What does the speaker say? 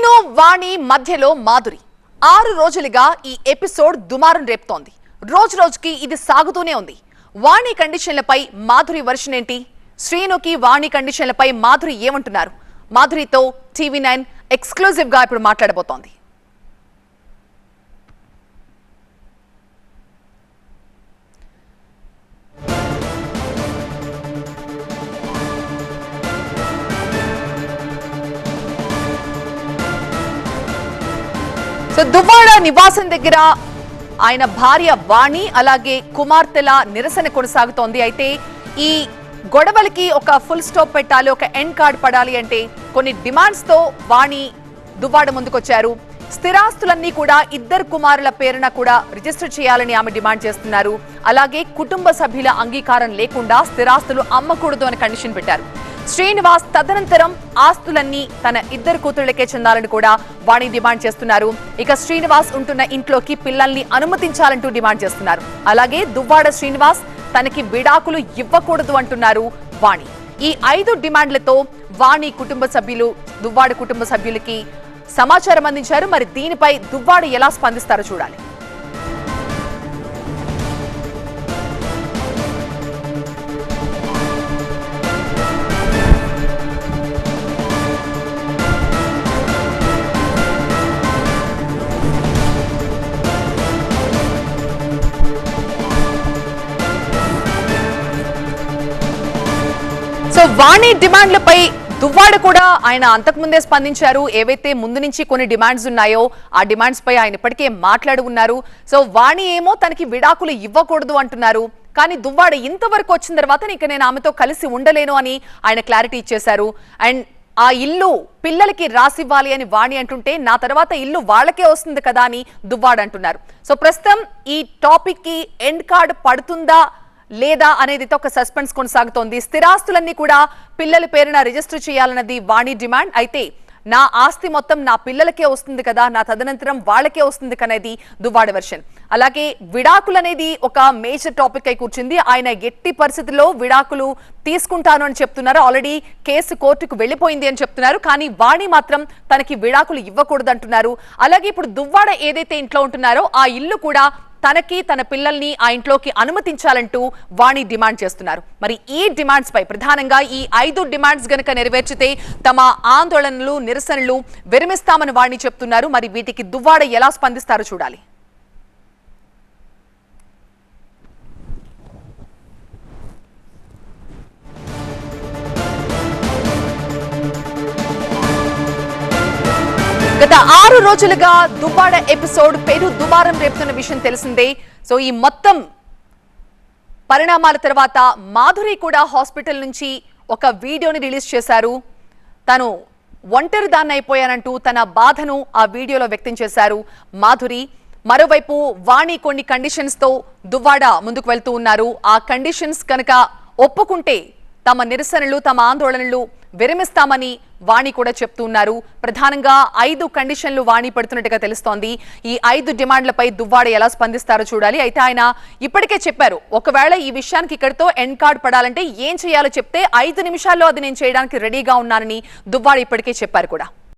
శ్రీను వాణి మధ్యలో మాధురి. ఆరు రోజులుగా ఈ ఎపిసోడ్ దుమారం రేపుతోంది. రోజు రోజుకి ఇది సాగుతూనే ఉంది. వాణి కండిషన్లపై మాధురి వర్షన్ ఏంటి? శ్రీనుకి వాణి కండిషన్లపై మాధురి ఏమంటున్నారు? మాధురితో టీవీ నైన్ ఎక్స్క్లూజివ్గా ఇప్పుడు మాట్లాడబోతోంది. సో దువ్వాడ నివాసం దగ్గర ఆయన భార్య వాణి అలాగే కుమార్తెల నిరసన కొనసాగుతోంది. అయితే ఈ గొడవలకి ఒక ఫుల్ స్టాప్ పెట్టాలి ఒక ఎండ్ కార్డ్ పడాలి అంటే కొన్ని డిమాండ్స్తో వాణి దువ్వాడ ముందుకొచ్చారు. స్థిరాస్తులన్నీ కూడా ఇద్దరు కుమారుల పేరున కూడా రిజిస్టర్ చేయాలని ఆమె డిమాండ్ చేస్తున్నారు. అలాగే కుటుంబ సభ్యుల అంగీకారం లేకుండా స్థిరాస్తులు అమ్మకూడదు అని కండిషన్ పెట్టారు. శ్రీనివాస్ తదనంతరం ఆస్తులన్నీ తన ఇద్దరు కూతుళ్ళకే చెందాలని కూడా వాణి డిమాండ్ చేస్తున్నారు. ఇక శ్రీనివాస్ ఉంటున్న ఇంట్లోకి పిల్లల్ని అనుమతించాలంటూ డిమాండ్ చేస్తున్నారు. అలాగే దువ్వాడ శ్రీనివాస్ తనకి విడాకులు ఇవ్వకూడదు అంటున్నారు వాణి. ఈ ఐదు డిమాండ్లతో వాణి కుటుంబ సభ్యులు దువ్వాడ కుటుంబ సభ్యులకి సమాచారం అందించారు. మరి దీనిపై దువ్వాడు ఎలా స్పందిస్తారో చూడాలి. సో వాణి డిమాండ్లపై దువ్వాడ కూడా ఆయన అంతకుముందే స్పందించారు. ఏవైతే ముందు నుంచి కొన్ని డిమాండ్స్ ఉన్నాయో ఆ డిమాండ్స్ పై ఆయన ఇప్పటికే మాట్లాడి ఉన్నారు. సో వాణి ఏమో తనకి విడాకులు ఇవ్వకూడదు అంటున్నారు. కానీ దువ్వాడ ఇంతవరకు వచ్చిన తర్వాత ఇక నేను ఆమెతో కలిసి ఉండలేను అని ఆయన క్లారిటీ ఇచ్చేశారు. అండ్ ఆ ఇల్లు పిల్లలకి రాసివ్వాలి అని వాణి అంటుంటే నా తర్వాత ఇల్లు వాళ్ళకే వస్తుంది కదా అని దువ్వాడ అంటున్నారు. సో ప్రస్తుతం ఈ టాపిక్కి ఎండ్ కార్డ్ పడుతుందా? లేదా అనేది ఒక సస్పెన్స్ కొనసాగుతోంది. స్థిరాస్తులన్నీ కూడా పిల్లల పేరున రిజిస్టర్ చేయాలన్నది వాణి డిమాండ్. అయితే నా ఆస్తి మొత్తం నా పిల్లలకే వస్తుంది కదా నా తదనంతరం వాళ్ళకే వస్తుంది కనేది దువ్వాడ వెర్షన్ అలాగే విడాకులు అనేది ఒక మేజర్ టాపిక్ అయి కూర్చుంది. ఆయన ఎట్టి పరిస్థితుల్లో విడాకులు తీసుకుంటాను అని చెప్తున్నారు. ఆల్రెడీ కేసు కోర్టుకు వెళ్ళిపోయింది అని చెప్తున్నారు. కానీ వాణి మాత్రం తనకి విడాకులు ఇవ్వకూడదంటున్నారు. అలాగే ఇప్పుడు దువ్వాడ ఏదైతే ఇంట్లో ఉంటున్నారో ఆ ఇల్లు కూడా తనకి తన పిల్లల్ని ఆ ఇంట్లోకి అనుమతించాలంటూ వాణి డిమాండ్ చేస్తున్నారు. మరి ఈ డిమాండ్స్ పై ప్రధానంగా ఈ ఐదు డిమాండ్స్ గనక నెరవేర్చితే తమ ఆందోళనలు నిరసనలు విరమిస్తామని వాణి చెప్తున్నారు. మరి వీటికి దువ్వాడ ఎలా స్పందిస్తారో చూడాలి. గత ఆరు రోజులుగా దువ్వాడ ఎపిసోడ్ పేరు దుమారం రేపుతున్న విషయం తెలిసిందే. సో ఈ మొత్తం పరిణామాల తర్వాత మాధురి కూడా హాస్పిటల్ నుంచి ఒక వీడియోని రిలీజ్ చేశారు. తను ఒంటరి దాన్ని అయిపోయానంటూ తన బాధను ఆ వీడియోలో వ్యక్తం చేశారు మాధురి. మరోవైపు వాణి కొన్ని కండిషన్స్తో దువ్వాడ ముందుకు వెళ్తూ ఉన్నారు. ఆ కండిషన్స్ కనుక ఒప్పుకుంటే తమ నిరసనలు తమ ఆందోళనలు విరమిస్తామని వాణి కూడా చెప్తూ ఉన్నారు. ప్రధానంగా ఐదు కండిషన్లు వాణి పెడుతున్నట్టుగా తెలుస్తోంది. ఈ ఐదు డిమాండ్లపై దువ్వాడ ఎలా స్పందిస్తారో చూడాలి. అయితే ఆయన ఇప్పటికే చెప్పారు ఒకవేళ ఈ విషయానికి ఇక్కడితో ఎండ్ కార్డ్ పడాలంటే ఏం చేయాలో చెప్తే ఐదు నిమిషాల్లో అది నేను చేయడానికి రెడీగా ఉన్నానని దువ్వాడ ఇప్పటికే చెప్పారు కూడా.